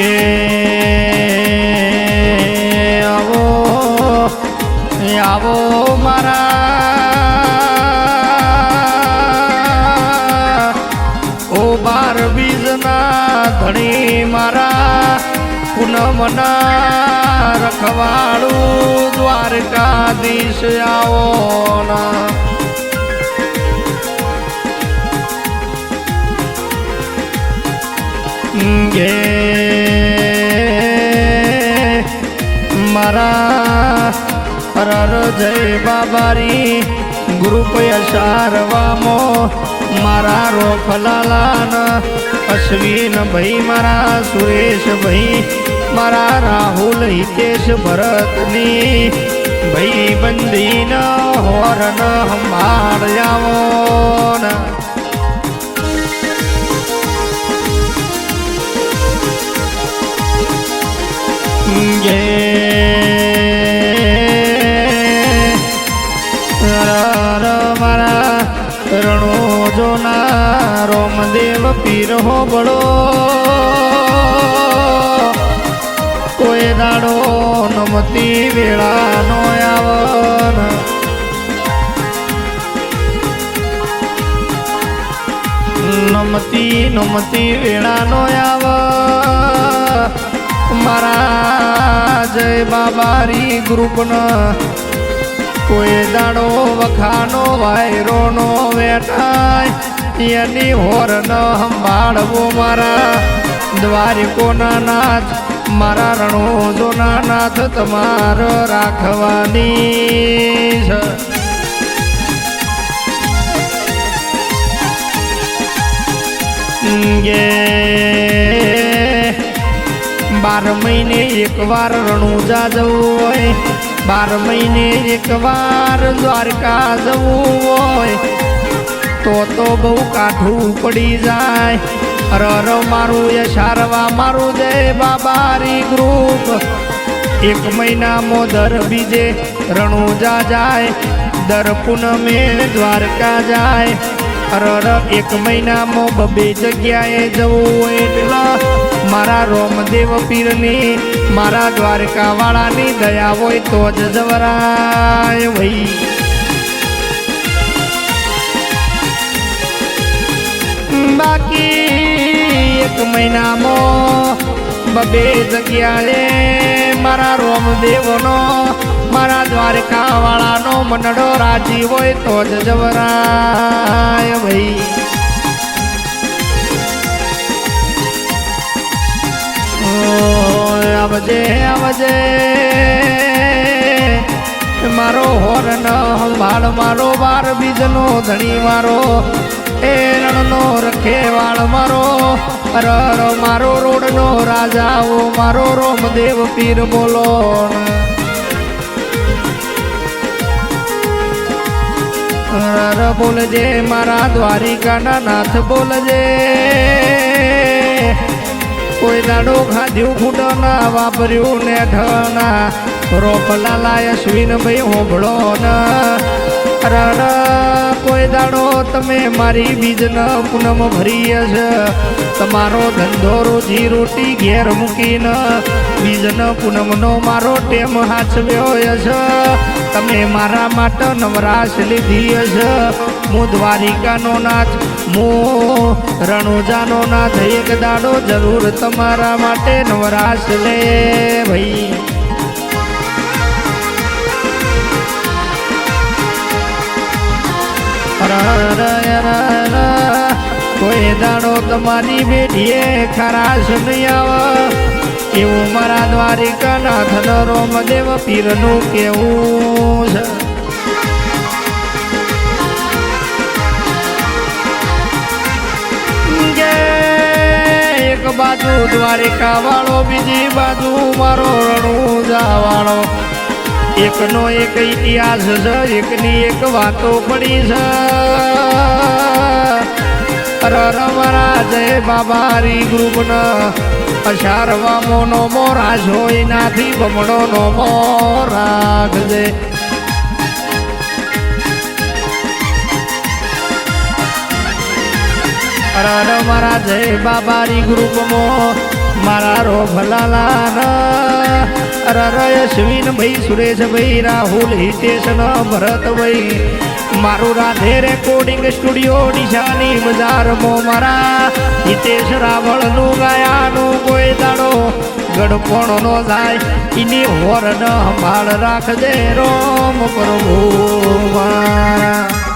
કે આવો આવો મારા. ઓ બાર બીજના ધણી મારા, પૂનમના રખવાડું દ્વારકાધીશ આવો ના. ગે મારા હરર જય બાબારી ગ્રુપ યશારવામો મારા રોફલાલાન અશ્વિન ભાઈ, મારા સુરેશ ભાઈ, મારા રાહુલ હિતેશ ભરતની ભાઈ બંદીન હોરન સંભાળ આવો પીર હો બળો કોઈ દાડો નમતી વેળા નો આવન. નમતી નમતી વેળા નો આવ મારા જય બાબારી ગ્રુપના. કોઈ દાડો વખાનો વાયરો નો વેઠાય. એની હોર ન સંભાળવો મારા દ્વારિકોના નાથ, મારા રણો જોના નાથ તમારો રાખવાની છે. ગે બાર મહિને એકવાર રણુજા જવું હોય, બાર મહિને એકવાર દ્વારકા જવું હોય તો તો બહુ કાઠું પડી જાય. રર મારું યશારવા મારું જય બાબારી ગ્રુપ. એક મહિનામાં દર બીજે રણુજા જાય. દર પૂનમે દ્વારકા જાય. અરર એક મહિનામાં બબે જગ્યાએ જવું એટલે. મારા રોમદેવ પીરની, મારા દ્વારકા વાળાની દયા હોય તો જ જવરાય ભાઈ બાકી એક મહિનામાં બબે જગ્યાએ મારા રોમદેવનો, મારા દ્વારકા વાળાનો મનડો રાજી હોય તો જ જવરાય ભાઈ. આવજે આવજે. મારો હોરન સંભાળ મારો બાર બીજનો ધણી મારો એ રણનો રખેવાળ મારો. અરર મારો રોડનો રાજાઓ, મારો રોમદેવ પીર બોલો. રર બોલજે મારા દ્વારિકાના નાથ બોલજે. કોઈ દાડો ખાધ્યું ફૂટો ના વાપર્યું ને ઢના રોપલા લાય અશ્વિન ભાઈ હોભળો ના રણ કોઈ દાડો તમે મારી બીજન પૂનમ ભરીએ છે. તમારો ધંધો રોજી રોટી ઘેર મૂકીને બીજન પૂનમનો મારો ટેમ હાચવ્યો છે. તમે મારા માટે નવરાશ લીધી છે. હું દ્વારિકાનો નાચ હું રણુજાનો નાથ, એક દાડો જરૂર તમારા માટે નવરાશ લે ભાઈ. કોઈ દાડો તમારી બેટીએ ખરાશ નહીં આવે. એવું મારા દ્વારિકા નાથ રોમદેવ પીરનું કેવું છે. બાજુ દ્વારિકા વાળો બીજી બાજુ મારો રણુજા વાળો એકનો એક ઇતિહાસ છે એકની એક વાતો પડી છે રર મારા જય બાબારી ગ્રુપના અશારવા નો મોરા જોઈ નાથી બમણો નો મોરાગજે અરર મારા જય બાબારી ગ્રુપમાં મારા રો ભલાલા રયશ્વિન ભાઈ સુરેશભાઈ રાહુલ, હિતેશ ન ભરતભાઈ મારું રાધે રેકોર્ડિંગ સ્ટુડિયો નિશાની મો મારા. હિતેશ રાવળનું ગાયાનું કોઈ દાડો. ગડપણ નો જાય, એની હોર ન સંભાળ રાખજે રોમ પ્રભુ મારા.